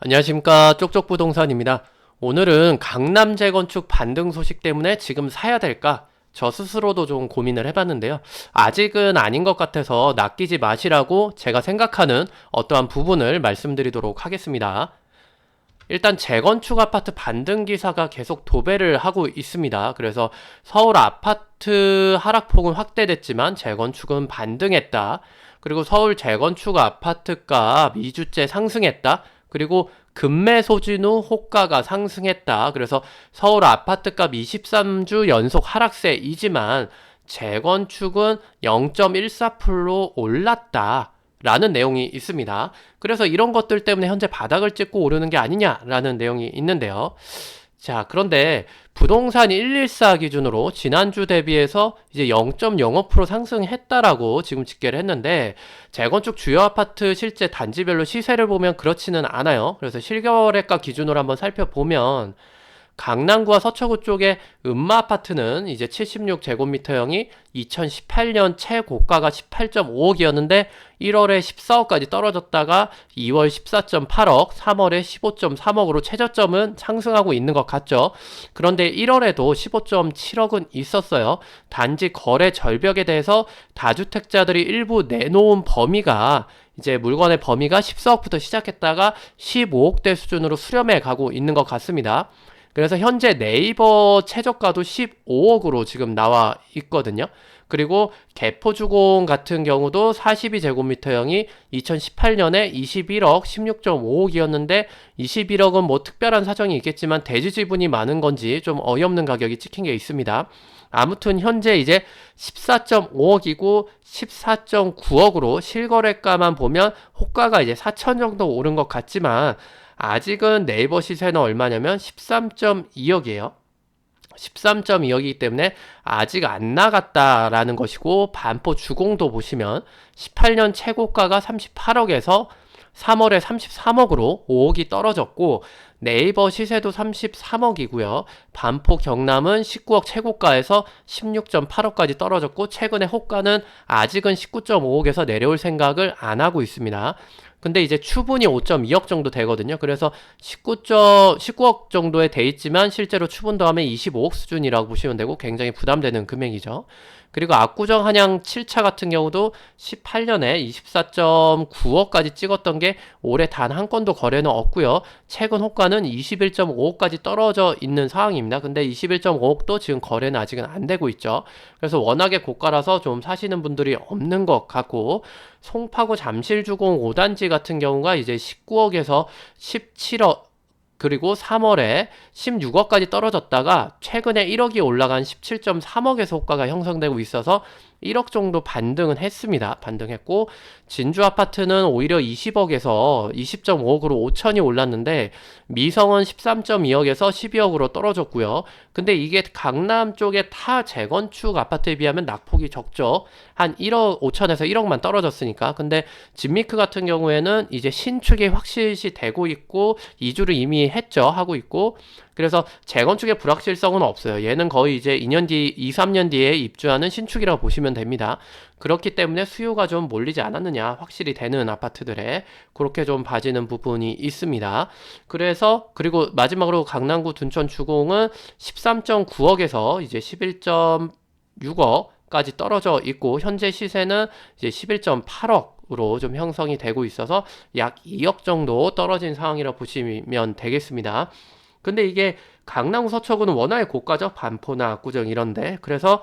안녕하십니까 쪽쪽부동산입니다. 오늘은 강남 재건축 반등 소식 때문에 지금 사야 될까? 저 스스로도 좀 고민을 해봤는데요. 아직은 아닌 것 같아서 낚이지 마시라고 제가 생각하는 어떠한 부분을 말씀드리도록 하겠습니다. 일단 재건축 아파트 반등 기사가 계속 도배를 하고 있습니다. 그래서 서울 아파트 하락폭은 확대됐지만 재건축은 반등했다. 그리고 서울 재건축 아파트가 미주째 상승했다. 그리고 금매 소진 후 호가가 상승했다. 그래서 서울 아파트값 23주 연속 하락세이지만 재건축은 0.14% 올랐다. 라는 내용이 있습니다. 그래서 이런 것들 때문에 현재 바닥을 찍고 오르는 게 아니냐라는 내용이 있는데요. 자, 그런데 부동산 114 기준으로 지난주 대비해서 이제 0.05% 상승했다라고 지금 집계를 했는데 재건축 주요 아파트 실제 단지별로 시세를 보면 그렇지는 않아요. 그래서 실거래가 기준으로 한번 살펴보면 강남구와 서초구 쪽에 음마 아파트는 이제 76제곱미터형이 2018년 최고가가 18.5억이었는데 1월에 14억까지 떨어졌다가 2월 14.8억, 3월에 15.3억으로 최저점은 상승하고 있는 것 같죠. 그런데 1월에도 15.7억은 있었어요. 단지 거래 절벽에 대해서 다주택자들이 일부 내놓은 범위가 이제 물건의 범위가 14억부터 시작했다가 15억대 수준으로 수렴해 가고 있는 것 같습니다. 그래서 현재 네이버 최저가도 15억으로 지금 나와 있거든요. 그리고 개포주공 같은 경우도 42제곱미터형이 2018년에 21억 16.5억이었는데 21억은 뭐 특별한 사정이 있겠지만 대지 지분이 많은 건지 좀 어이없는 가격이 찍힌 게 있습니다. 아무튼 현재 이제 14.5억이고 14.9억으로 실거래가만 보면 호가가 이제 4천 정도 오른 것 같지만 아직은 네이버 시세는 얼마냐면 13.2억이에요. 13.2억이기 때문에 아직 안 나갔다라는 것이고 반포 주공도 보시면 18년 최고가가 38억에서 3월에 33억으로 5억이 떨어졌고 네이버 시세도 33억이고요. 반포 경남은 19억 최고가에서 16.8억까지 떨어졌고 최근에 호가는 아직은 19.5억에서 내려올 생각을 안 하고 있습니다. 근데 이제 추분이 5.2억 정도 되거든요. 그래서 19. 19억 정도에 돼 있지만 실제로 추분 더하면 25억 수준이라고 보시면 되고 굉장히 부담되는 금액이죠. 그리고 압구정 한양 7차 같은 경우도 18년에 24.9억까지 찍었던 게 올해 단 한 건도 거래는 없고요. 최근 호가는 21.5억까지 떨어져 있는 상황입니다. 근데 21.5억도 지금 거래는 아직은 안 되고 있죠. 그래서 워낙에 고가라서 좀 사시는 분들이 없는 것 같고 송파구 잠실주공 5단지 같은 경우가 이제 19억에서 17억 그리고 3월에 16억까지 떨어졌다가 최근에 1억이 올라간 17.3억에서 호가가 형성되고 있어서 1억 정도 반등은 했습니다. 반등했고 진주 아파트는 오히려 20억에서 20.5억으로 5천이 올랐는데 미성은 13.2억에서 12억으로 떨어졌고요. 근데 이게 강남 쪽의 타 재건축 아파트에 비하면 낙폭이 적죠. 한 1억 5천에서 1억만 떨어졌으니까. 근데 진미크 같은 경우에는 이제 신축이 확실시 되고 있고 이주를 이미 했죠. 하고 있고 그래서 재건축의 불확실성은 없어요. 얘는 거의 이제 2년 뒤, 2, 3년 뒤에 입주하는 신축이라고 보시면 됩니다. 그렇기 때문에 수요가 좀 몰리지 않았느냐 확실히 되는 아파트들에 그렇게 좀 봐지는 부분이 있습니다. 그래서 그리고 마지막으로 강남구 둔천 주공은 13.9억에서 이제 11.6억 까지 떨어져 있고 현재 시세는 이제 11.8억으로 좀 형성이 되고 있어서 약 2억 정도 떨어진 상황이라 고 보시면 되겠습니다. 근데 이게 강남 서초구는 워낙에 고가죠. 반포나 압구정 이런데. 그래서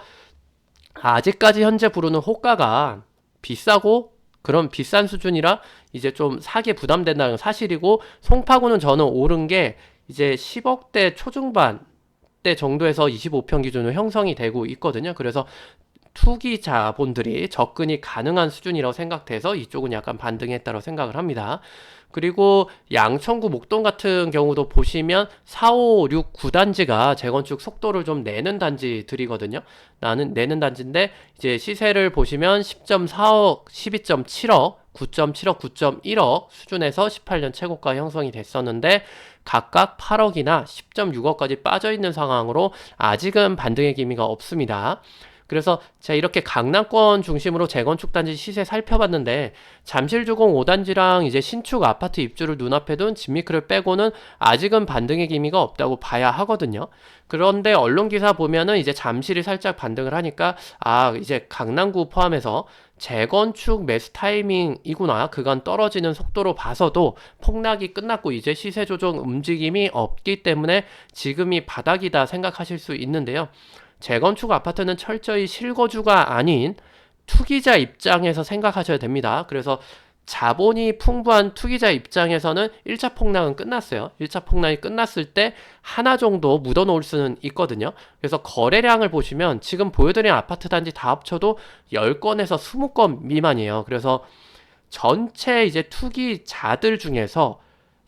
아직까지 현재 부르는 호가가 비싸고 그런 비싼 수준이라 이제 좀 사기 부담된다는 사실이고 송파구는 저는 오른 게 이제 10억대 초중반 대 정도에서 25평 기준으로 형성이 되고 있거든요. 그래서 투기 자본들이 접근이 가능한 수준이라고 생각돼서 이쪽은 약간 반등했다고 생각을 합니다. 그리고 양천구 목동 같은 경우도 보시면 4, 5, 6, 9단지가 재건축 속도를 좀 내는 단지들이거든요. 나는 내는 단지인데 이제 시세를 보시면 10.4억, 12.7억, 9.7억, 9.1억 수준에서 18년 최고가 형성이 됐었는데 각각 8억이나 10.6억까지 빠져 있는 상황으로 아직은 반등의 기미가 없습니다. 그래서 제가 이렇게 강남권 중심으로 재건축 단지 시세 살펴봤는데 잠실주공 5단지랑 이제 신축 아파트 입주를 눈앞에 둔 진미크를 빼고는 아직은 반등의 기미가 없다고 봐야 하거든요. 그런데 언론 기사 보면은 이제 잠실이 살짝 반등을 하니까 아, 이제 강남구 포함해서 재건축 매수 타이밍이구나. 그간 떨어지는 속도로 봐서도 폭락이 끝났고 이제 시세 조정 움직임이 없기 때문에 지금이 바닥이다 생각하실 수 있는데요. 재건축 아파트는 철저히 실거주가 아닌 투기자 입장에서 생각하셔야 됩니다. 그래서 자본이 풍부한 투기자 입장에서는 1차 폭락은 끝났어요. 1차 폭락이 끝났을 때 하나 정도 묻어 놓을 수는 있거든요. 그래서 거래량을 보시면 지금 보여드린 아파트 단지 다 합쳐도 10건에서 20건 미만이에요. 그래서 전체 이제 투기자들 중에서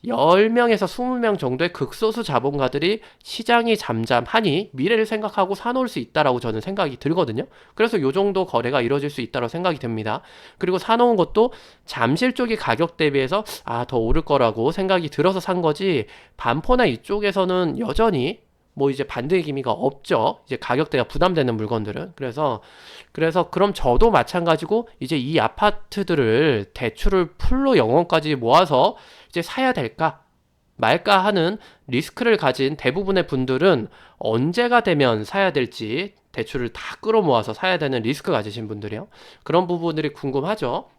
10명에서 20명 정도의 극소수 자본가들이 시장이 잠잠하니 미래를 생각하고 사놓을 수 있다라고 저는 생각이 들거든요. 그래서 요 정도 거래가 이루어질 수 있다고 생각이 됩니다. 그리고 사놓은 것도 잠실 쪽이 가격 대비해서 아, 더 오를 거라고 생각이 들어서 산 거지 반포나 이쪽에서는 여전히 뭐 이제 반대의 기미가 없죠. 이제 가격대가 부담되는 물건들은. 그래서 그래서 그럼 저도 마찬가지고 이제 이 아파트들을 대출을 풀로 영원까지 모아서 이제 사야 될까 말까 하는 리스크를 가진 대부분의 분들은 언제가 되면 사야 될지 대출을 다 끌어모아서 사야 되는 리스크 가지신 분들이요. 그런 부분들이 궁금하죠.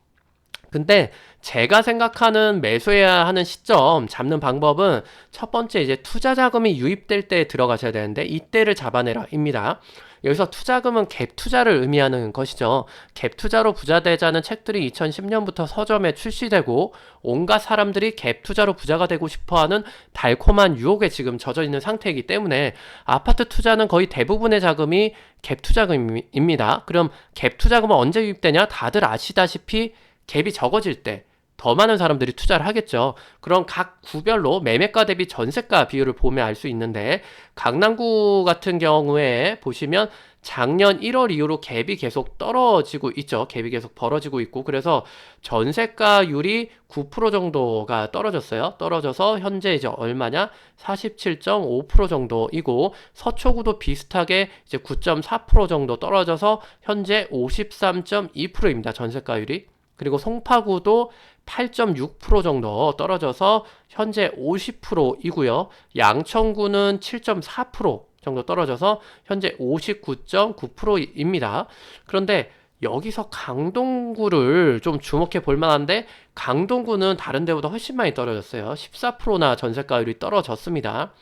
근데 제가 생각하는 매수해야 하는 시점 잡는 방법은 첫 번째 이제 투자 자금이 유입될 때 들어가셔야 되는데 이때를 잡아내라입니다. 여기서 투자금은 갭 투자를 의미하는 것이죠. 갭 투자로 부자 되자는 책들이 2010년부터 서점에 출시되고 온갖 사람들이 갭 투자로 부자가 되고 싶어하는 달콤한 유혹에 지금 젖어 있는 상태이기 때문에 아파트 투자는 거의 대부분의 자금이 갭 투자금입니다. 그럼 갭 투자금은 언제 유입되냐? 다들 아시다시피 갭이 적어질 때 더 많은 사람들이 투자를 하겠죠. 그럼 각 구별로 매매가 대비 전세가 비율을 보면 알 수 있는데 강남구 같은 경우에 보시면 작년 1월 이후로 갭이 계속 떨어지고 있죠. 갭이 계속 벌어지고 있고 그래서 전세가율이 9% 정도가 떨어졌어요. 떨어져서 현재 이제 얼마냐? 47.5% 정도이고 서초구도 비슷하게 이제 9.4% 정도 떨어져서 현재 53.2%입니다. 전세가율이. 그리고 송파구도 8.6% 정도 떨어져서 현재 50%이고요. 양천구는 7.4% 정도 떨어져서 현재 59.9%입니다. 그런데 여기서 강동구를 좀 주목해 볼 만한데 강동구는 다른 데보다 훨씬 많이 떨어졌어요. 14%나 전세가율이 떨어졌습니다.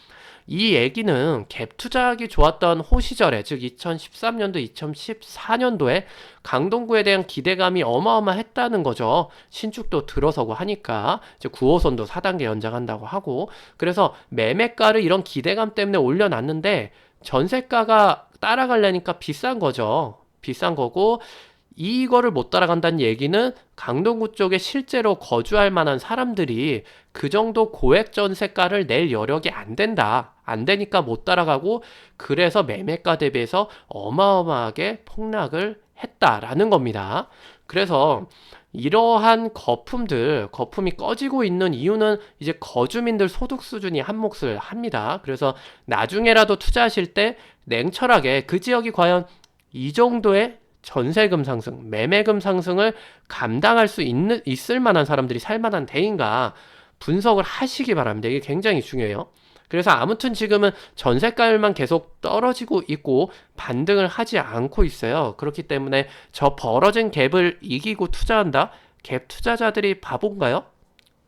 이 얘기는 갭 투자하기 좋았던 호 시절에 즉 2013년도 2014년도에 강동구에 대한 기대감이 어마어마했다는 거죠. 신축도 들어서고 하니까 이제 9호선도 4단계 연장한다고 하고 그래서 매매가를 이런 기대감 때문에 올려놨는데 전세가가 따라가려니까 비싼 거죠. 비싼 거고 이거를 못 따라간다는 얘기는 강동구 쪽에 실제로 거주할 만한 사람들이 그 정도 고액 전세가를 낼 여력이 안 된다. 안 되니까 못 따라가고 그래서 매매가 대비해서 어마어마하게 폭락을 했다라는 겁니다. 그래서 이러한 거품들, 거품이 꺼지고 있는 이유는 이제 거주민들 소득 수준이 한 몫을 합니다. 그래서 나중에라도 투자하실 때 냉철하게 그 지역이 과연 이 정도의 전세금 상승, 매매금 상승을 감당할 수 있는, 있을 만한 사람들이 살 만한 대인가 분석을 하시기 바랍니다. 이게 굉장히 중요해요. 그래서 아무튼 지금은 전세가율만 계속 떨어지고 있고 반등을 하지 않고 있어요. 그렇기 때문에 저 벌어진 갭을 이기고 투자한다? 갭 투자자들이 바본가요?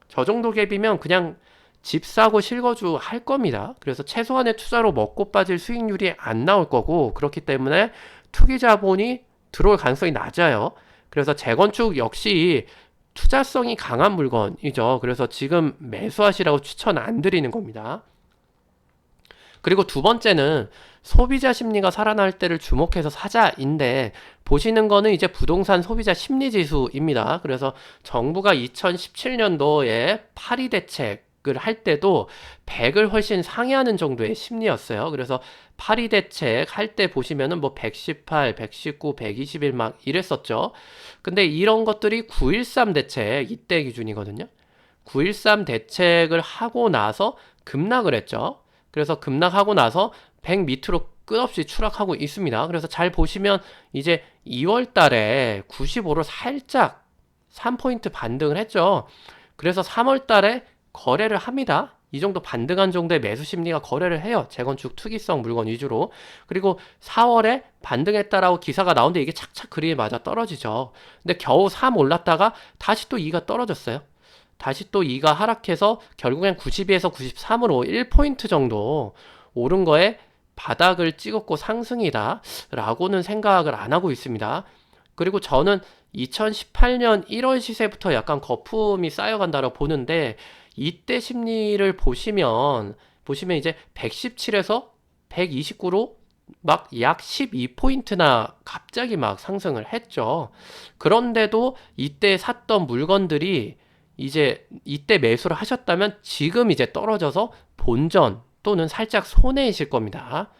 저 정도 갭이면 그냥 집 사고 실거주 할 겁니다. 그래서 최소한의 투자로 먹고 빠질 수익률이 안 나올 거고 그렇기 때문에 투기 자본이 들어올 가능성이 낮아요. 그래서 재건축 역시 투자성이 강한 물건이죠. 그래서 지금 매수하시라고 추천 안 드리는 겁니다. 그리고 두 번째는 소비자 심리가 살아날 때를 주목해서 사자인데 보시는 거는 이제 부동산 소비자 심리 지수입니다. 그래서 정부가 2017년도에 파리 대책 을 할 때도 100을 훨씬 상회하는 정도의 심리였어요. 그래서 파리 대책 할 때 보시면은 뭐 118, 119, 121 막 이랬었죠. 근데 이런 것들이 913 대책 이때 기준이거든요. 913 대책을 하고 나서 급락을 했죠. 그래서 급락하고 나서 100 밑으로 끝없이 추락하고 있습니다. 그래서 잘 보시면 이제 2월 달에 95로 살짝 3포인트 반등을 했죠. 그래서 3월 달에 거래를 합니다. 이 정도 반등한 정도의 매수 심리가 거래를 해요. 재건축 투기성 물건 위주로. 그리고 4월에 반등했다라고 기사가 나오는데 이게 착착 그림에 맞아 떨어지죠. 근데 겨우 3 올랐다가 다시 또 2가 떨어졌어요. 다시 또 2가 하락해서 결국엔 92에서 93으로 1포인트 정도 오른 거에 바닥을 찍었고 상승이다 라고는 생각을 안 하고 있습니다. 그리고 저는 2018년 1월 시세부터 약간 거품이 쌓여간다고 보는데 이때 심리를 보시면 보시면 이제 117에서 129로 막 약 12포인트나 갑자기 막 상승을 했죠. 그런데도 이때 샀던 물건들이 이제 이때 매수를 하셨다면 지금 이제 떨어져서 본전 또는 살짝 손해이실 겁니다.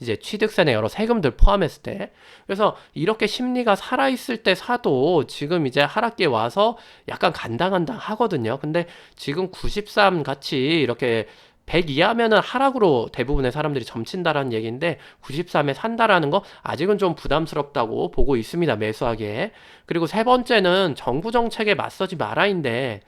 이제 취득세나 여러 세금들 포함했을 때. 그래서 이렇게 심리가 살아 있을 때 사도 지금 이제 하락기에 와서 약간 간당간당 하거든요. 근데 지금 93 같이 이렇게 100 이하면은 하락으로 대부분의 사람들이 점친다라는 얘기인데 93에 산다라는 거 아직은 좀 부담스럽다고 보고 있습니다. 매수하기에. 그리고 세 번째는 정부 정책에 맞서지 마라인데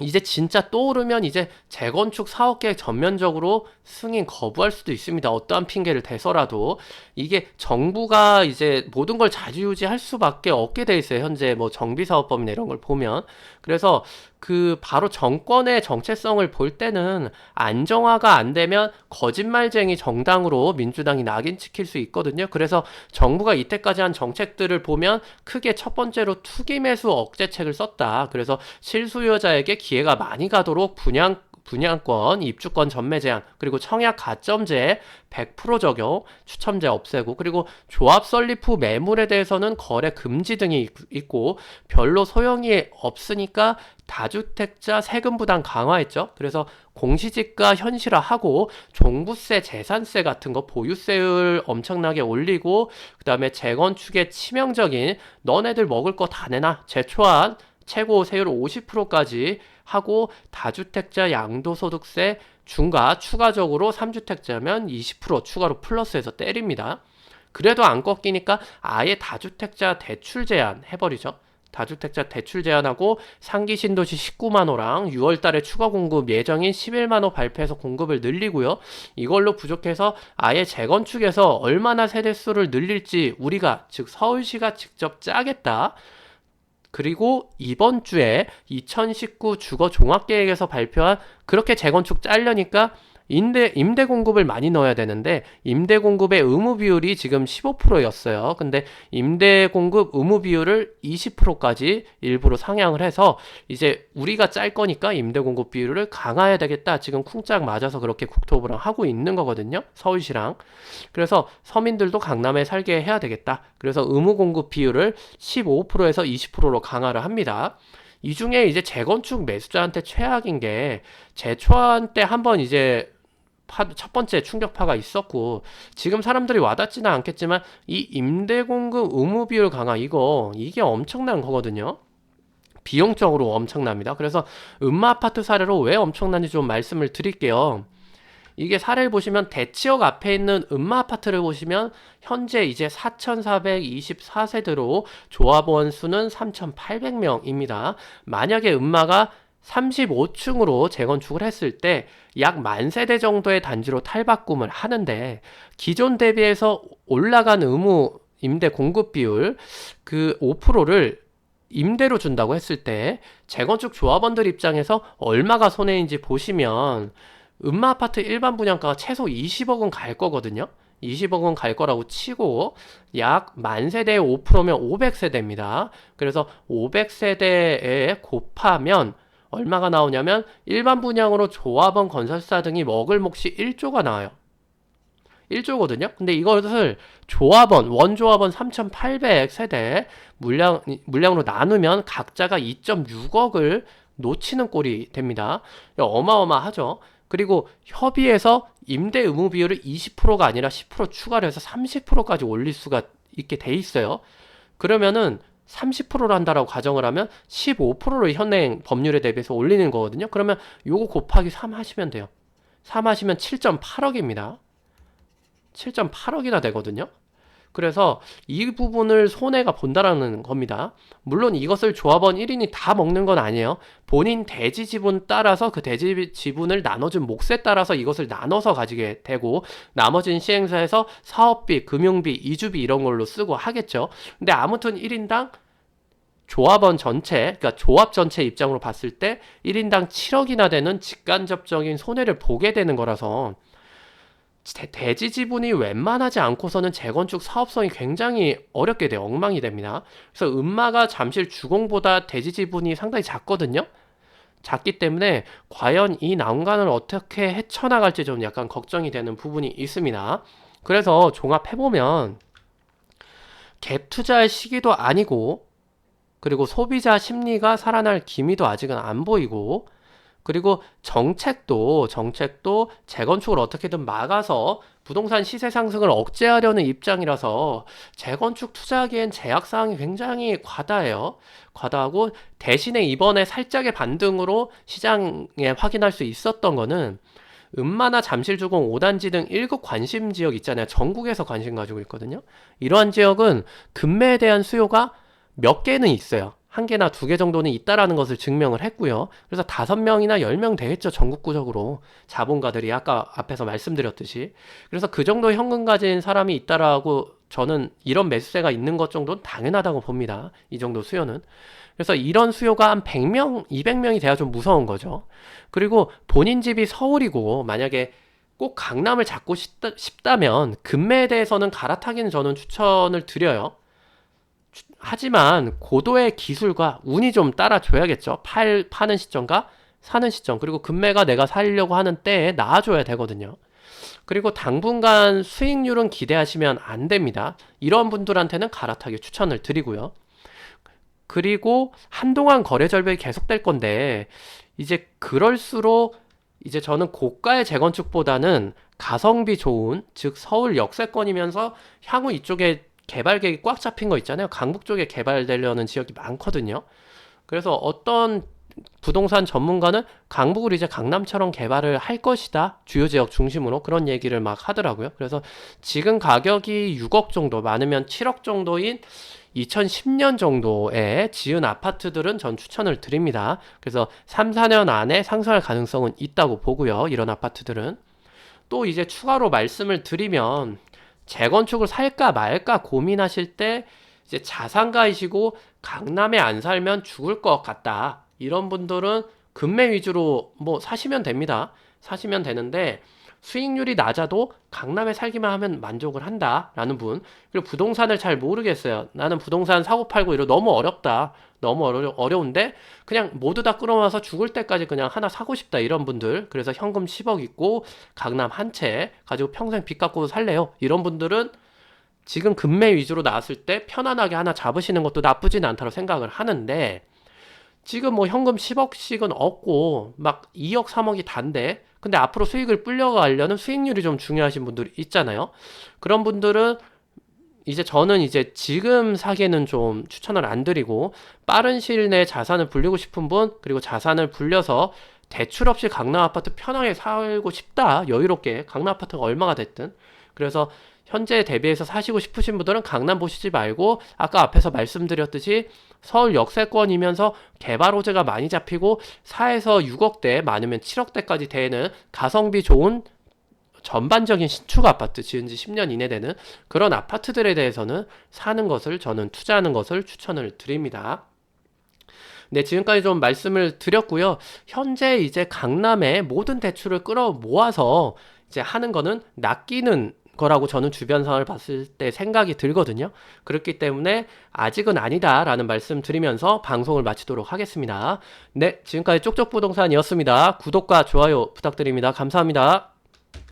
이제 진짜 떠오르면 이제 재건축 사업 계획 전면적으로 승인 거부할 수도 있습니다. 어떠한 핑계를 대서라도 이게 정부가 이제 모든 걸 자주유지할 수밖에 없게 돼 있어요. 현재 뭐 정비사업법이나 이런 걸 보면 그래서 그 바로 정권의 정체성을 볼 때는 안정화가 안 되면 거짓말쟁이 정당으로 민주당이 낙인 찍힐 수 있거든요. 그래서 정부가 이때까지 한 정책들을 보면 크게 첫 번째로 투기 매수 억제책을 썼다. 그래서 실수요자에게 기회가 많이 가도록 분양 분양권, 입주권 전매 제한, 그리고 청약 가점제 100% 적용, 추첨제 없애고, 그리고 조합 설립 후 매물에 대해서는 거래 금지 등이 있고, 별로 소용이 없으니까 다주택자 세금 부담 강화했죠. 그래서 공시지가 현실화하고 종부세, 재산세 같은 거 보유세율 엄청나게 올리고 그다음에 재건축에 치명적인 너네들 먹을 거 다 내놔. 제초한 최고 세율 50%까지 하고 다주택자 양도소득세 중과 추가적으로 3주택자면 20% 추가로 플러스해서 때립니다. 그래도 안 꺾이니까 아예 다주택자 대출 제한 해버리죠. 다주택자 대출 제한하고 상기 신도시 19만 호랑 6월 달에 추가 공급 예정인 11만 호 발표해서 공급을 늘리고요. 이걸로 부족해서 아예 재건축에서 얼마나 세대 수를 늘릴지 우리가 즉 서울시가 직접 짜겠다. 그리고 이번 주에 2019 주거 종합계획에서 발표한 그렇게 재건축 짤려니까 임대, 임대 공급을 많이 넣어야 되는데, 임대 공급의 의무 비율이 지금 15%였어요. 근데 임대 공급 의무 비율을 20%까지 일부러 상향을 해서, 이제 우리가 짤 거니까 임대 공급 비율을 강화해야 되겠다. 지금 쿵짝 맞아서 그렇게 국토부랑 하고 있는 거거든요. 서울시랑. 그래서 서민들도 강남에 살게 해야 되겠다. 그래서 의무 공급 비율을 15%에서 20%로 강화를 합니다. 이 중에 이제 재건축 매수자한테 최악인 게 재초안 때 한번 이제 파, 첫 번째 충격파가 있었고 지금 사람들이 와닿지는 않겠지만 이 임대 공급 의무 비율 강화 이거 이게 엄청난 거거든요. 비용적으로 엄청납니다. 그래서 음마 아파트 사례로 왜 엄청난지 좀 말씀을 드릴게요. 이게 사례를 보시면 대치역 앞에 있는 음마 아파트를 보시면 현재 이제 4,424세대로 조합원 수는 3,800명입니다. 만약에 음마가 35층으로 재건축을 했을 때 약 만 세대 정도의 단지로 탈바꿈을 하는데 기존 대비해서 올라간 의무 임대 공급 비율 그 5%를 임대로 준다고 했을 때 재건축 조합원들 입장에서 얼마가 손해인지 보시면 음마 아파트 일반 분양가가 최소 20억은 갈 거거든요. 20억은 갈 거라고 치고 약 만 세대의 5%면 500세대입니다. 그래서 500세대에 곱하면 얼마가 나오냐면 일반 분양으로 조합원 건설사 등이 먹을 몫이 1조가 나와요. 1조거든요. 근데 이것을 조합원, 원조합원 3,800세대 물량, 물량으로 나누면 각자가 2.6억을 놓치는 꼴이 됩니다. 어마어마하죠. 그리고 협의해서 임대 의무 비율을 20%가 아니라 10% 추가를 해서 30%까지 올릴 수가 있게 돼 있어요. 그러면은 30%로 한다라고 가정을 하면 15%로 현행 법률에 대비해서 올리는 거거든요. 그러면 요거 곱하기 3 하시면 돼요. 3 하시면 7.8억입니다. 7.8억이나 되거든요. 그래서 이 부분을 손해가 본다라는 겁니다. 물론 이것을 조합원 1인이 다 먹는 건 아니에요. 본인 대지 지분 따라서 그 대지 지분을 나눠준 몫에 따라서 이것을 나눠서 가지게 되고 나머지는 시행사에서 사업비, 금융비, 이주비 이런 걸로 쓰고 하겠죠. 근데 아무튼 1인당 조합원 전체, 그러니까 조합 전체 입장으로 봤을 때 1인당 7억이나 되는 직간접적인 손해를 보게 되는 거라서 대- 대지 지분이 웬만하지 않고서는 재건축 사업성이 굉장히 어렵게 돼요. 엉망이 됩니다. 그래서 음마가 잠실 주공보다 대지 지분이 상당히 작거든요. 작기 때문에 과연 이 난관을 어떻게 헤쳐나갈지 좀 약간 걱정이 되는 부분이 있습니다. 그래서 종합해보면 갭 투자할 시기도 아니고 그리고 소비자 심리가 살아날 기미도 아직은 안 보이고 그리고 정책도 정책도 재건축을 어떻게든 막아서 부동산 시세 상승을 억제하려는 입장이라서 재건축 투자하기엔 제약 사항이 굉장히 과다해요. 과다하고 대신에 이번에 살짝의 반등으로 시장에 확인할 수 있었던 거는 음마나 잠실주공 5단지 등 1급 관심 지역 있잖아요. 전국에서 관심 가지고 있거든요. 이러한 지역은 금매에 대한 수요가 몇 개는 있어요. 한 개나 두 개 정도는 있다라는 것을 증명을 했고요. 그래서 다섯 명이나 열 명 되겠죠. 전국구적으로 자본가들이 아까 앞에서 말씀드렸듯이. 그래서 그 정도 현금 가진 사람이 있다라고 저는 이런 매수세가 있는 것 정도는 당연하다고 봅니다. 이 정도 수요는. 그래서 이런 수요가 한 100명, 200명이 돼야 좀 무서운 거죠. 그리고 본인 집이 서울이고 만약에 꼭 강남을 잡고 싶다, 싶다면 금매에 대해서는 갈아타기는 저는 추천을 드려요. 하지만 고도의 기술과 운이 좀 따라줘야겠죠. 팔, 파는 시점과 사는 시점, 그리고 금매가 내가 살려고 하는 때에 나와줘야 되거든요. 그리고 당분간 수익률은 기대하시면 안 됩니다. 이런 분들한테는 갈아타기 추천을 드리고요. 그리고 한동안 거래 절벽이 계속될 건데, 이제 그럴수록 이제 저는 고가의 재건축보다는 가성비 좋은, 즉 서울 역세권이면서 향후 이쪽에 개발 계획이 꽉 잡힌 거 있잖아요. 강북 쪽에 개발되려는 지역이 많거든요. 그래서 어떤 부동산 전문가는 강북을 이제 강남처럼 개발을 할 것이다. 주요 지역 중심으로 그런 얘기를 막 하더라고요. 그래서 지금 가격이 6억 정도, 많으면 7억 정도인 2010년 정도에 지은 아파트들은 전 추천을 드립니다. 그래서 3, 4년 안에 상승할 가능성은 있다고 보고요. 이런 아파트들은. 또 이제 추가로 말씀을 드리면 재건축을 살까 말까 고민하실 때 이제 자산가이시고 강남에 안 살면 죽을 것 같다. 이런 분들은 금매 위주로 뭐 사시면 됩니다. 사시면 되는데 수익률이 낮아도 강남에 살기만 하면 만족을 한다라는 분 그리고 부동산을 잘 모르겠어요. 나는 부동산 사고 팔고 이러 너무 어렵다. 너무 어려, 어려운데 그냥 모두 다 끌어모아서 죽을 때까지 그냥 하나 사고 싶다 이런 분들 그래서 현금 10억 있고 강남 한 채 가지고 평생 빚 갚고 살래요. 이런 분들은 지금 금매 위주로 나왔을 때 편안하게 하나 잡으시는 것도 나쁘진 않다고 생각을 하는데 지금 뭐 현금 10억씩은 없고 막 2억 3억이 단데 근데 앞으로 수익을 불려가려는 수익률이 좀 중요하신 분들이 있잖아요. 그런 분들은 이제 저는 이제 지금 사기에는 좀 추천을 안 드리고 빠른 시일 내에 자산을 불리고 싶은 분 그리고 자산을 불려서 대출 없이 강남 아파트 편하게 살고 싶다 여유롭게 강남 아파트가 얼마가 됐든. 그래서 현재 대비해서 사시고 싶으신 분들은 강남 보시지 말고 아까 앞에서 말씀드렸듯이 서울 역세권이면서 개발 호재가 많이 잡히고 4에서 6억대 많으면 7억대까지 되는 가성비 좋은 전반적인 신축 아파트 지은 지 10년 이내 되는 그런 아파트들에 대해서는 사는 것을 저는 투자하는 것을 추천을 드립니다. 네, 지금까지 좀 말씀을 드렸고요. 현재 이제 강남에 모든 대출을 끌어 모아서 이제 하는 거는 낚이는 거라고 저는 주변 상황을 봤을 때 생각이 들거든요. 그렇기 때문에 아직은 아니다라는 말씀 드리면서 방송을 마치도록 하겠습니다. 네, 지금까지 쪽쪽 부동산이었습니다. 구독과 좋아요 부탁드립니다. 감사합니다.